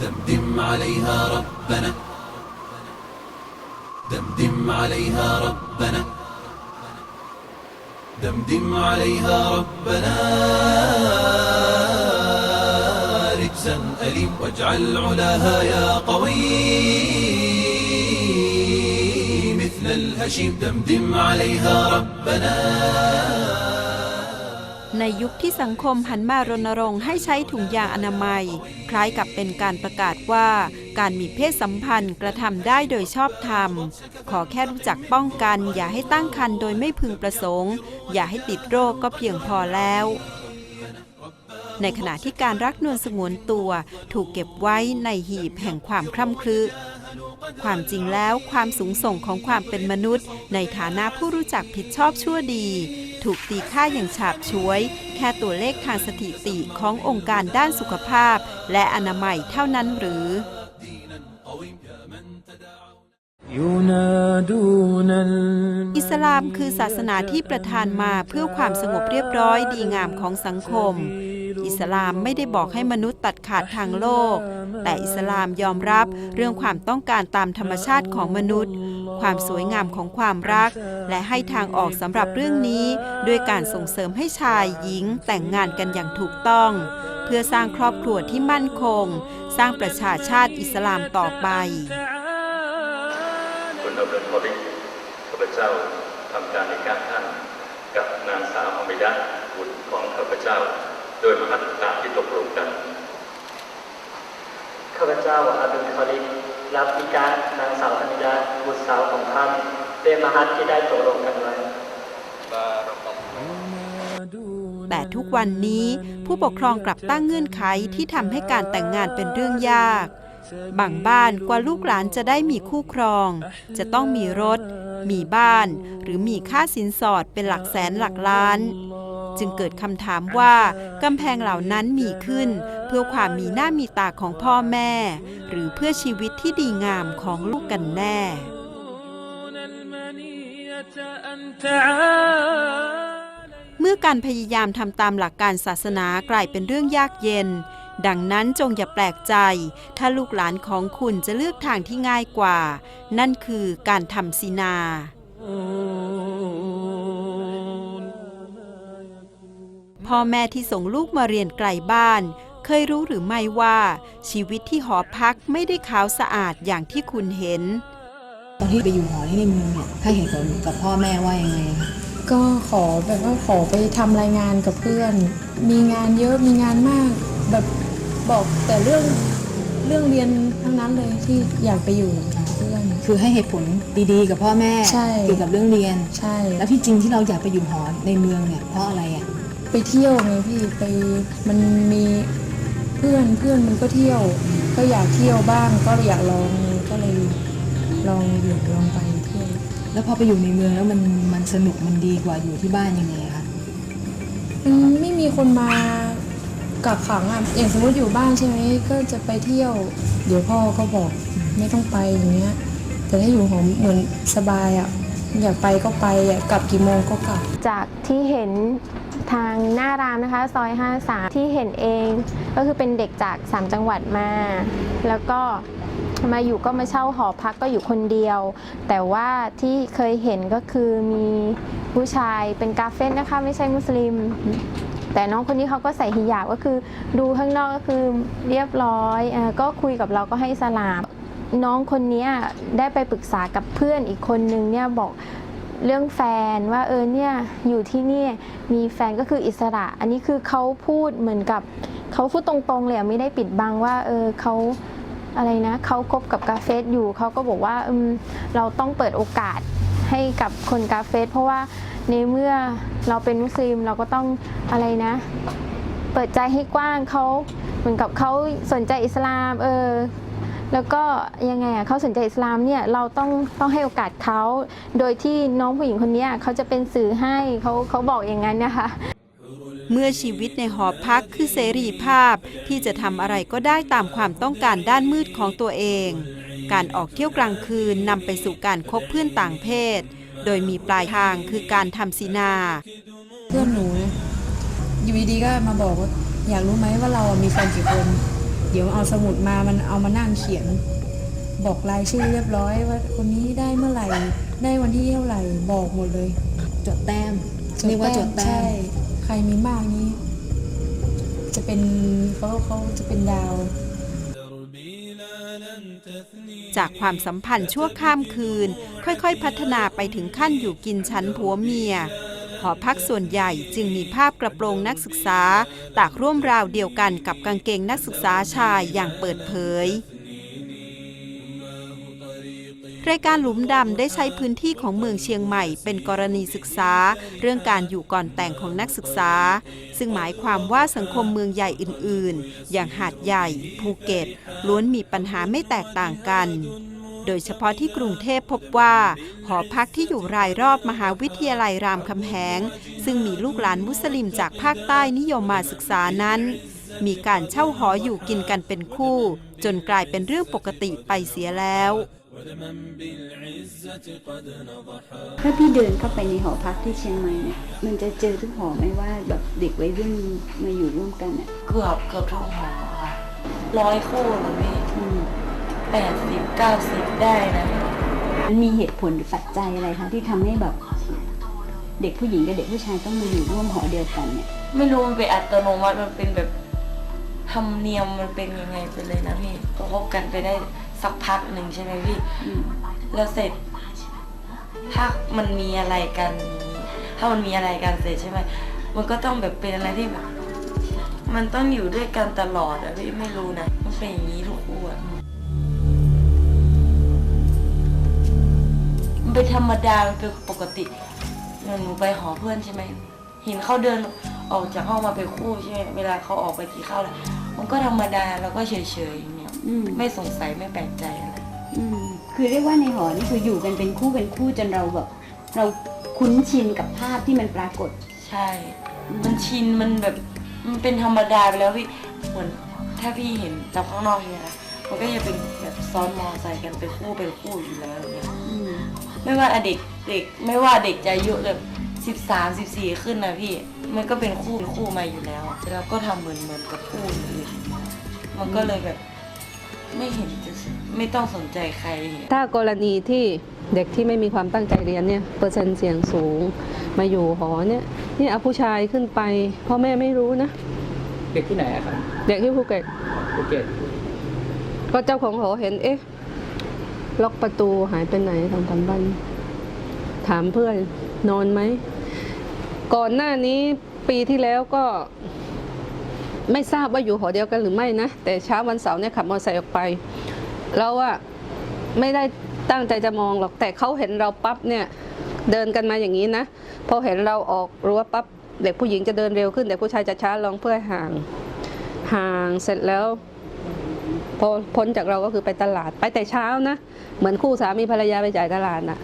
دمدم عليها ربنا. دمدم عليها ربنا. دمدم عليها ربنا. رجزا أليم واجعل علاها يا قوي. مثل الهشيم. دمدم عليها ربنا. ในยุคที่สังคมหันมารณรงค์ให้ใช้ถุงยางอนามัย คล้ายกับเป็นการประกาศว่า การมีเพศสัมพันธ์กระทำได้โดยชอบธรรม ขอแค่รู้จักป้องกัน อย่าให้ตั้งครรภ์โดยไม่พึงประสงค์ อย่าให้ติดโรคก็เพียงพอแล้ว ในขณะที่การรักนวลสงวนตัว ถูกเก็บไว้ในหีบแห่งความคร่ำครึความจริงแล้วความสูงส่งของความเป็นมนุษย์ ในฐานะผู้รู้จักผิดชอบชั่วดี ถูกตีค่าอย่างฉาบฉวย แค่ตัวเลขทางสถิติขององค์การด้านสุขภาพ และอนามัยเท่านั้นหรือ อิสลามคือศาสนาที่ประทานมาเพื่อความสงบเรียบร้อยดีงามของสังคม อิสลามไม่ได้บอกให้มนุษย์ตัดขาดทางโลก แต่อิสลามยอมรับเรื่องความต้องการตามธรรมชาติของมนุษย์ ความสวยงามของความรัก และให้ทางออกสำหรับเรื่องนี้ ด้วยการส่งเสริมให้ชายหญิงแต่งงานกันอย่างถูกต้อง เพื่อสร้างครอบครัวที่มั่นคง สร้างประชาชาติอิสลามต่อไปคุณอับดุลพอลิกข้าพเจ้าทำการในการท่านกับนางสาวอมิดะบุตรของข้าพเจ้า โดยมหัตตามที่ตกลงกัน ข้าพเจ้าอาดุลคอลิก รับพิการนางสาวอนุญาบุตรสาวของท่านเป็นมหัศที่ได้ตกลงกันไว้แต่ทุกวันนี้ผู้ปกครองกลับตั้งเงื่อนไขที่ทำให้การแต่งงานเป็นเรื่องยาก บางบ้านกว่าลูกหลานจะได้มีคู่ครอง จะต้องมีรถ มีบ้าน หรือมีค่าสินสอดเป็นหลักแสนหลักล้าน จึงเกิดคำถามว่ากำแพงเหล่านั้นมีขึ้น เพื่อความมีหน้ามีตาของพ่อแม่ หรือเพื่อชีวิตที่ดีงามของลูกกันแน่ เมื่อการพยายามทำตามหลักการศาสนากลายเป็นเรื่องยากเย็น ดังนั้นจงอย่าแปลกใจ ถ้าลูกหลานของคุณจะเลือกทางที่ง่ายกว่า นั่นคือการทำศีนาพ่อแม่ที่ส่งลูกมาเรียนไกลบ้าน เคยรู้หรือไม่ว่า ชีวิตที่หอพักไม่ได้ขาวสะอาดอย่างที่คุณเห็น ตอนที่ไปอยู่หอที่ในเมืองเนี่ยถ้าเห็นผลกับพ่อแม่ว่ายังไงคะก็ขอแบบว่าขอไปทำรายงานกับเพื่อน มีงานเยอะมีงานมาก แบบบอกแต่เรื่องเรื่องเรียนทั้งนั้นเลยที่อยากไปอยู่กับเพื่อน คือให้เหตุผลดีๆ กับพ่อแม่ใช่ เกี่ยวกับเรื่องเรียน ใช่ แล้วที่จริงที่เราอยากไปอยู่หอในเมืองเนี่ยเพราะอะไรอะ ไปเที่ยวไงพี่ไปมันมี เพื่อนเพื่อนมันก็เที่ยว ก็อยากเที่ยวบ้าง ก็อยากลองก็เลยลองอยู่ลองไปเที่ยวแล้วพอไปอยู่ในเมืองแล้วมันมันสนุกมันดีกว่าอยู่ที่บ้านยังไงอะคะมันไม่มีคนมากักขังอะอย่างสมมติอยู่บ้านใช่ไหมก็จะไปเที่ยว เดี๋ยวพ่อก็บอกไม่ต้องไปอย่างเงี้ย แต่ถ้าอยู่หอเหมือนสบายอะอยากไปก็ไปอะกลับกี่โมงก็กลับ จากที่เห็น ทางหน้ารามนะคะซอย 53 ที่เห็นเองก็คือเป็นเด็กจาก 3 จังหวัดมา แล้วก็มาอยู่ก็มาเช่าหอพักก็อยู่คนเดียว แต่ว่าที่เคยเห็นก็คือมีผู้ชายเป็นกาเฟนนะคะ ไม่ใช่มุสลิม แต่น้องคนนี้เขาก็ใส่ฮิญาบก็คือดูข้างนอกก็คือเรียบร้อยอก็คุยกับเราก็ให้สลาม น้องคนนี้ได้ไปปรึกษากับเพื่อนอีกคนนึงเนี่ยบอก เรื่องแฟนว่าเออเนี่ยอยู่ที่นี่มีแฟนก็คืออิสระ อันนี้คือเขาพูดเหมือนกับเขาพูดตรงๆเลยไม่ได้ปิดบังว่าเออเขาอะไรนะเขาคบกับกาเฟสอยู่เขาก็บอกว่าอืมเราต้องเปิดโอกาสให้กับคนกาเฟสเพราะว่าในเมื่อเราเป็นมุสลิมเราก็ต้องอะไรนะ เปิดใจให้กว้างเขาเหมือนกับเขาสนใจอิสลามเออ แล้วก็ยังไงอะเขาสนใจอิสลามเนี่ยเราต้องต้องให้โอกาสเขาโดยที่น้องผู้หญิงคนนี้เขาจะเป็นสื่อให้เขาเขาบอกอย่างนั้นนะคะเมื่อชีวิตในหอพักคือเสรีภาพที่จะทำอะไรก็ได้ตามความต้องการด้านมืดของตัวเอง การออกเที่ยวกลางคืนนำไปสู่การคบเพื่อนต่างเพศ โดยมีปลายทางคือการทำซีนาเพื่อนหนูอยู่ดีๆก็มาบอกว่าอยากรู้ไหมว่าเรามีแฟนกี่คน เดี๋ยวเอาสมุดมามันเอามานั่งเขียน บอกรายชื่อเรียบร้อยว่าคนนี้ได้เมื่อไหร่ ได้วันที่เท่าไหร่บอกหมดเลย จดแต้มเรียกว่าจดแต้ใช่มใครมีมากนี้ จะเป็นเขาเขาจะเป็นดาว จากความสัมพันธ์ชั่วข้ามคืน ค่อยๆ พัฒนาไปถึงขั้นอยู่กินชั้นผัวเมีย หอพักส่วนใหญ่จึงมีภาพกระโปรงนักศึกษา ตากร่วมราวเดียวกันกับกางเกงนักศึกษาชายอย่างเปิดเผยรายการหลุมดำได้ใช้พื้นที่ของเมืองเชียงใหม่ เป็นกรณีศึกษา เรื่องการอยู่ก่อนแต่งของนักศึกษา ซึ่งหมายความว่าสังคมเมืองใหญ่อื่น ๆ อย่างหาดใหญ่ ภูเก็ต ล้วนมีปัญหาไม่แตกต่างกัน โดยเฉพาะที่กรุงเทพพบว่า หอพักที่อยู่รายรอบมหาวิทยาลัยรามคำแหง ซึ่งมีลูกหลานมุสลิมจากภาคใต้นิยมมาศึกษานั้น มีการเช่าหออยู่กินกันเป็นคู่ จนกลายเป็นเรื่องปกติไปเสียแล้วถ้าพี่เดินเข้าไปในหอพักที่เชียงใหม่เนี่ย มันจะเจอทุกหอไหมว่าแบบเด็กวัยรุ่นมาอยู่ร่วมกันเนี่ยเกือบเกือบทุกหอค่ะร้อยคู่เลยพี่อืม แปดสิบเก้าสิบได้นะมันมีเหตุผลหรือปัจจัยอะไรคะที่ทำให้แบบ เด็กผู้หญิงกับเด็กผู้ชายต้องมาอยู่ร่วมหอเดียวกันเนี่ย ไม่รู้มันเป็นอัตโนมัติมันเป็นแบบธรรมเนียมมันเป็นยังไงไปเลยนะพี่ก็คบกันไปได้สักพักหนึ่งใช่ไหมพี่ อืมแล้วเสร็จ ถ้ามันมีอะไรกันถ้ามันมีอะไรกันเสร็จใช่ไหมมันก็ต้องแบบเป็นอะไรที่แบบมันต้องอยู่ด้วยกันตลอดอะพี่ไม่รู้นะมันเป็นอย่างนี้ทุกคู่อะ มันเป็นธรรมดามันเป็นปกติเหมือนหนูไปหอเพื่อนใช่ไหมเห็นเขาเดินออกจากห้องมาเป็นคู่ใช่ไหมเวลาเขาออกไปกินข้าวแล้วมันก็ธรรมดาแล้วก็เฉยๆอย่างเงี้ยอืมไม่สงสัยไม่แปลกใจอะไรอืมคือเรียกว่าในหอนี่คืออยู่กันเป็นคู่เป็นคู่จนเราแบบ เราคุ้นชินกับภาพที่มันปรากฏ ใช่ มันชินมันแบบมันเป็นธรรมดาไปแล้วพี่เหมือนถ้าพี่เห็นจากข้างนอกเนี่ยนะมันก็จะเป็นแบบซ้อนมอใส่กันเป็นคู่เป็นคู่อยู่แล้วอย่างเงี้ยอืม ไม่ว่าเด็กเด็ก ไม่ว่าเด็กจะอายุแบบสิบสามสิบสี่ขึ้นนะพี่ มันก็เป็นคู่เป็นคู่มาอยู่แล้วแล้วก็ทำเหมือนเหมือนกับคู่อื่นๆมันก็เลยแบบไม่เห็นจะไม่ต้องสนใจใครอย่างเงี้ยถ้ากรณีที่เด็กที่ไม่มีความตั้งใจเรียนเนี่ยเปอร์เซ็นต์เสี่ยงสูงมาอยู่หอเนี่ยนี่เอาผู้ชายขึ้นไปพ่อแม่ไม่รู้นะ เด็กที่ไหนอะครับ เด็กที่ภูเก็ตภูเก็ตก็เจ้าของหอเห็นเอ๊ะ ล็อกประตูหายไปไหนสองสามวัน ถามเพื่อนนอนไหม ก่อนหน้านี้ปีที่แล้วก็ ไม่ทราบว่าอยู่หอเดียวกันหรือไม่นะ แต่เช้าวันเสาร์เนี่ยขับมอเตอร์ไซค์ออกไปแล้วว่าไม่ได้ตั้งใจจะมองหรอกแต่เขาเห็นเราปั๊บเนี่ย เดินกันมาอย่างนี้นะพอเห็นเราออกรั้วปั๊บเด็กผู้หญิงจะเดินเร็วขึ้นเด็กผู้ชายจะช้าลงเพื่อห่าง ห่างเสร็จแล้ว พอพ้นจากเราก็คือไปตลาด ไปแต่เช้านะ เหมือนคู่สามีภรรยาไปจ่ายตลาดน่ะ